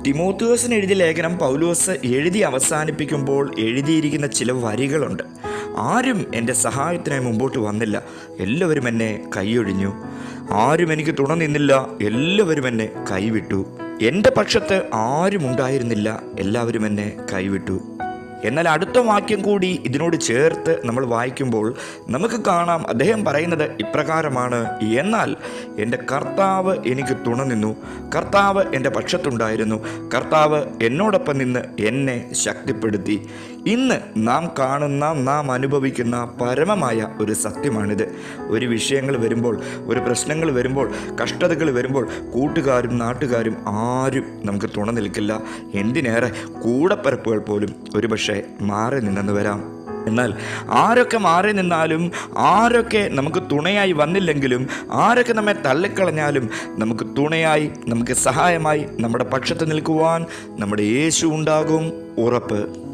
തിമോത്തിയോസിന് എഴുതിയ ലേഖനം പൗലോസ് എഴുതി അവസാനിപ്പിക്കുമ്പോൾ എഴുതിയിരിക്കുന്ന ചില വരികളുണ്ട്. ആരും എന്റെ സഹായത്തിനായി മുമ്പോട്ട് വന്നില്ല. എല്ലാവരും എന്നെ കൈയൊഴിഞ്ഞു. ആരും എനിക്ക് തുണ നിന്നില്ല. എല്ലാവരും എന്നെ കൈവിട്ടു. എന്റെ പക്ഷത്ത് ആരും ഉണ്ടായിരുന്നില്ല. എല്ലാവരും എന്നെ കൈവിട്ടു. എന്നാൽ അടുത്ത വാക്യം കൂടി ഇതിനോട് ചേർത്ത് നമ്മൾ വായിക്കുമ്പോൾ നമുക്ക് കാണാം അദ്ദേഹം പറയുന്നത് ഇപ്രകാരമാണ് എന്നാൽ എന്റെ കർത്താവ് എനിക്ക് തുണ നിന്നു കർത്താവ് എന്റെ പക്ഷത്തുണ്ടായിരുന്നു കർത്താവ് എന്നോടൊപ്പം നിന്ന് എന്നെ ശക്തിപ്പെടുത്തി. ഇന്ന് നാം കാണുന്ന നാം അനുഭവിക്കുന്ന പരമമായ ഒരു സത്യമാണിത്. ഒരു വിഷയങ്ങൾ വരുമ്പോൾ ഒരു പ്രശ്നങ്ങൾ വരുമ്പോൾ കഷ്ടതകൾ വരുമ്പോൾ കൂട്ടുകാരും നാട്ടുകാരും ആരും നമുക്ക് തുണ നിൽക്കില്ല. എന്തിനേറെ കൂടപ്പരപ്പുകൾ പോലും ഒരുപക്ഷെ മാറി നിന്നെന്ന് വരാം. എന്നാൽ ആരൊക്കെ മാറി നിന്നാലും ആരൊക്കെ നമുക്ക് തുണയായി വന്നില്ലെങ്കിലും ആരൊക്കെ നമ്മെ തള്ളിക്കളഞ്ഞാലും നമുക്ക് തുണയായി നമുക്ക് സഹായമായി നമ്മുടെ പക്ഷത്ത് നിൽക്കുവാൻ നമ്മുടെ യേശു ഉണ്ടാകും ഉറപ്പ്.